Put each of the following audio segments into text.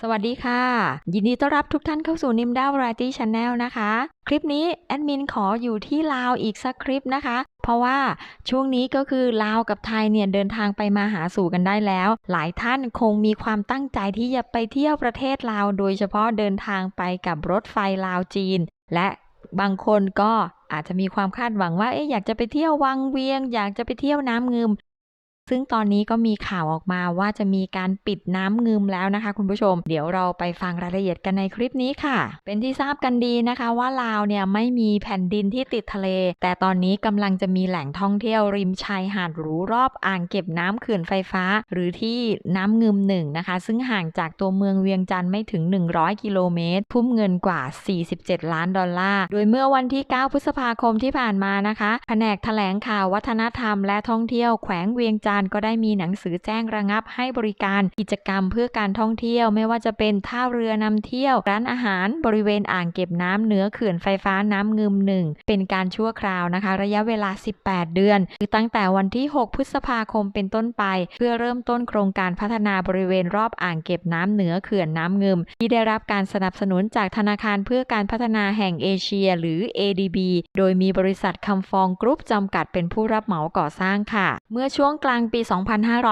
สวัสดีค่ะ ยินดีต้อนรับทุกท่านเข้าสู่นิมดาวไรตี้ชาแนลนะคะ คลิปนี้แอดมินขออยู่ที่ลาวอีกสักคลิปนะคะ เพราะว่าช่วงนี้ก็คือลาวกับไทยเนี่ยเดินทางไปมาหาสู่กันได้แล้ว หลายท่านคงมีความตั้งใจที่จะไปเที่ยวประเทศลาว โดยเฉพาะเดินทางไปกับรถไฟลาวจีน และบางคนก็อาจจะมีความคาดหวังว่าเอ๊ะอยากจะไปเที่ยววังเวียง อยากจะไปเที่ยวน้ำงืม ซึ่งตอนนี้ก็มีข่าวออกมาว่าจะมีการปิดน้ำงืมแล้วนะคะ คุณผู้ชม เดี๋ยวเราไปฟังรายละเอียดกันในคลิปนี้ค่ะ เป็นที่ทราบกันดีนะคะว่าลาวเนี่ยไม่มีแผ่นดินที่ติดทะเล แต่ตอนนี้กำลังจะมีแหล่งท่องเที่ยวริมชายหาดหรูรอบอ่างเก็บน้ำเขื่อนไฟฟ้า หรือที่น้ำงืมหนึ่งนะคะ ซึ่งห่างจากตัวเมืองเวียงจันทร์ไม่ถึง 100 กิโลเมตร ทุ่มเงินกว่า 47 ล้านดอลลาร์ โดยเมื่อวันที่ 9 พฤษภาคมที่ผ่านมานะคะ แผนกแถลงข่าววัฒนธรรมและท่องเที่ยวแขวงเวียงจันทร์ก็ได้มีหนังสือแจ้งระงับให้บริการกิจกรรมเพื่อการท่องเที่ยว ไม่ว่าจะเป็นท่าเรือนำเที่ยว ร้านอาหารบริเวณอ่างเก็บน้ำเหนือเขื่อนไฟฟ้าน้ำงึมหนึ่งเป็นการชั่วคราวนะคะ ระยะเวลา 18 เดือน คือตั้งแต่วันที่ 6 พฤษภาคมเป็นต้นไป เพื่อเริ่มต้นโครงการพัฒนาบริเวณรอบอ่างเก็บน้ำเหนือเขื่อนน้ำงึม ที่ได้รับการสนับสนุนจากธนาคารเพื่อการพัฒนาแห่งเอเชีย หรือ ADB โดยมีบริษัทคำฟองกรุ๊ปจำกัดเป็นผู้รับเหมาก่อสร้างค่ะ เมื่อช่วงกลางปี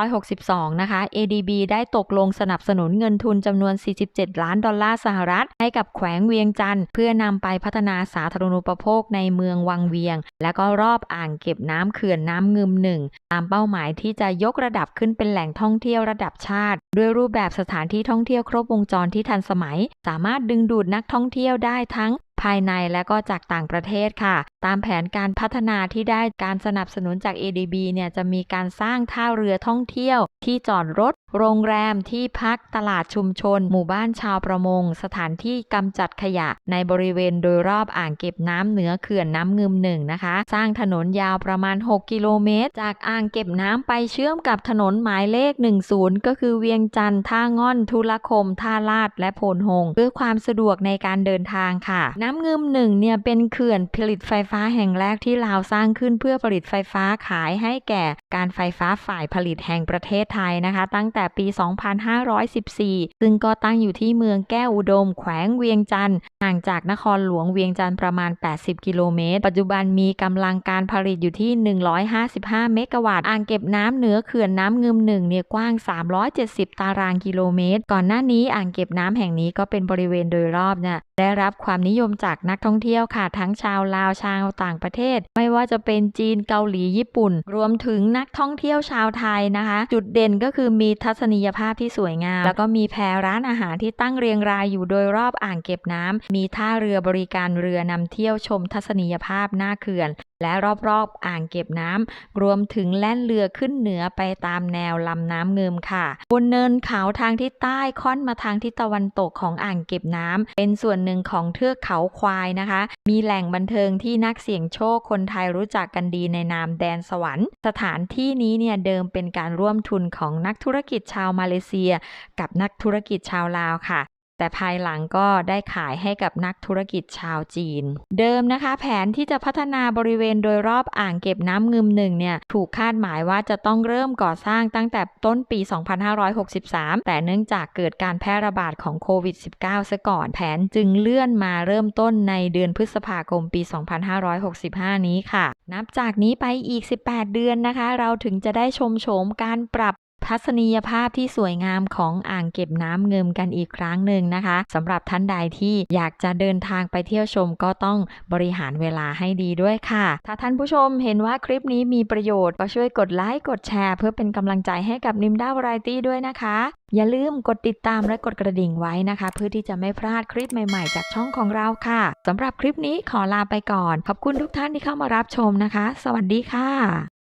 2562 นะคะ ADB ได้ตกลงสนับสนุนเงินทุนจำนวน 47 ล้านดอลลาร์สหรัฐ ให้กับแขวงเวียงจันทร์เพื่อนำไปพัฒนาสาธารณูปโภคในเมืองวังเวียง และก็รอบอ่างเก็บน้ำเขื่อนน้ำงึมหนึ่งตามเป้าหมายที่จะยกระดับขึ้นเป็นแหล่งท่องเที่ยวระดับชาติ ด้วยรูปแบบสถานที่ท่องเที่ยวครบวงจรที่ทันสมัย สามารถดึงดูดนักท่องเที่ยวได้ทั้ง ภายในและก็จากต่างประเทศค่ะ ตามแผนการพัฒนาที่ได้การสนับสนุนจาก ADB เนี่ยจะมีการสร้างท่าเรือท่องเที่ยวที่จอดรถ โรงแรมที่พักตลาดชุมชน หมู่บ้านชาวประมง สถานที่กำจัดขยะในบริเวณโดยรอบอ่างเก็บน้ำเหนือเขื่อนน้ำงึมหนึ่งนะคะ สร้างถนนยาวประมาณ 6 กิโลเมตร จากอ่างเก็บน้ำไปเชื่อมกับถนนหมายเลข 10 ก็คือเวียงจันทร์ท่าง่อน ทุลคม ท่าลาด และโพนหง เพื่อความสะดวกในการเดินทางค่ะ น้ำงึมหนึ่งเนี่ยเป็นเขื่อนผลิตไฟฟ้าแห่งแรกที่ลาวสร้างขึ้นเพื่อผลิตไฟฟ้าขายให้แก่การไฟฟ้าฝ่ายผลิตแห่งประเทศไทยนะคะ ตั้งแต่แต่ปี 2514 ซึ่งก็ตั้งอยู่ที่เมืองแก้วอุดม แขวงเวียงจันทร์ห่างจากนครหลวงเวียงจันทร์ประมาณ 80 กิโลเมตร ปัจจุบันมีกำลังการผลิตอยู่ที่ 155 เมกะวัตต์ อ่างเก็บน้ำเหนือเขื่อนน้ำเงึมหนึ่งเนี่ยกว้าง 370 ตารางกิโลเมตร ก่อนหน้านี้อ่างเก็บน้ำแห่งนี้ก็เป็นบริเวณโดยรอบเนี่ย ได้รับความนิยมจากนักท่องเที่ยวค่ะ ทั้งชาวลาวชาวต่างประเทศ ไม่ว่าจะเป็นจีนเกาหลีญี่ปุ่น รวมถึงนักท่องเที่ยวชาวไทยนะคะ จุดเด่นก็คือมีทัศนียภาพที่สวยงาม แล้วก็มีแพรร้านอาหารที่ตั้งเรียงรายอยู่โดยรอบอ่างเก็บน้ำมีท่าเรือบริการเรือนำเที่ยวชมทัศนียภาพหน้าเขื่อน และรอบๆอ่างเก็บน้ำรวมถึงแล่นเรือขึ้นเหนือไปตามแนวลำน้ำเงิมค่ะ บนเนินเขาทางทิศใต้ค่อนมาทางทิศตะวันตกของอ่างเก็บน้ำเป็นส่วนหนึ่งของเทือกเขาควายนะคะ มีแหล่งบันเทิงที่นักเสี่ยงโชคคนไทยรู้จักกันดีในนามแดนสวรรค์ สถานที่นี้เนี่ยเดิมเป็นการร่วมทุนของนักธุรกิจชาวมาเลเซีย กับนักธุรกิจชาวลาวค่ะ แต่ภายหลังก็ได้ขายให้กับนักธุรกิจชาวจีน เดิมนะคะ แผนที่จะพัฒนาบริเวณโดยรอบอ่างเก็บน้ำงึมหนึ่งเนี่ยถูกคาดหมายว่าจะต้องเริ่มก่อสร้างตั้งแต่ต้นปี 2563 แต่เนื่องจากเกิดการแพร่ระบาดของโควิด -19 ซะก่อนแผนจึงเลื่อนมาเริ่มต้นในเดือนพฤษภาคมปี 2565 นี้ค่ะ นับจากนี้ไปอีก 18 เดือนนะคะ เราถึงจะได้ชมโฉมการปรับ ทัศนียภาพที่สวยงามของอ่างเก็บน้ำเงิมกันอีกครั้งหนึ่งนะคะสำหรับท่านใดที่อยากจะเดินทางไปเที่ยวชมก็ต้องบริหารเวลาให้ดีด้วยค่ะ ถ้าท่านผู้ชมเห็นว่าคลิปนี้มีประโยชน์ก็ช่วยกดไลค์กดแชร์ เพื่อเป็นกำลังใจให้กับนิมด้าวไรตี้ด้วยนะคะ อย่าลืมกดติดตามและกดกระดิ่งไว้นะคะ เพื่อที่จะไม่พลาดคลิปใหม่ๆ จากช่องของเราค่ะสำหรับคลิปนี้ขอลาไปก่อน ขอบคุณทุกท่านที่เข้ามารับชมนะคะ สวัสดีค่ะ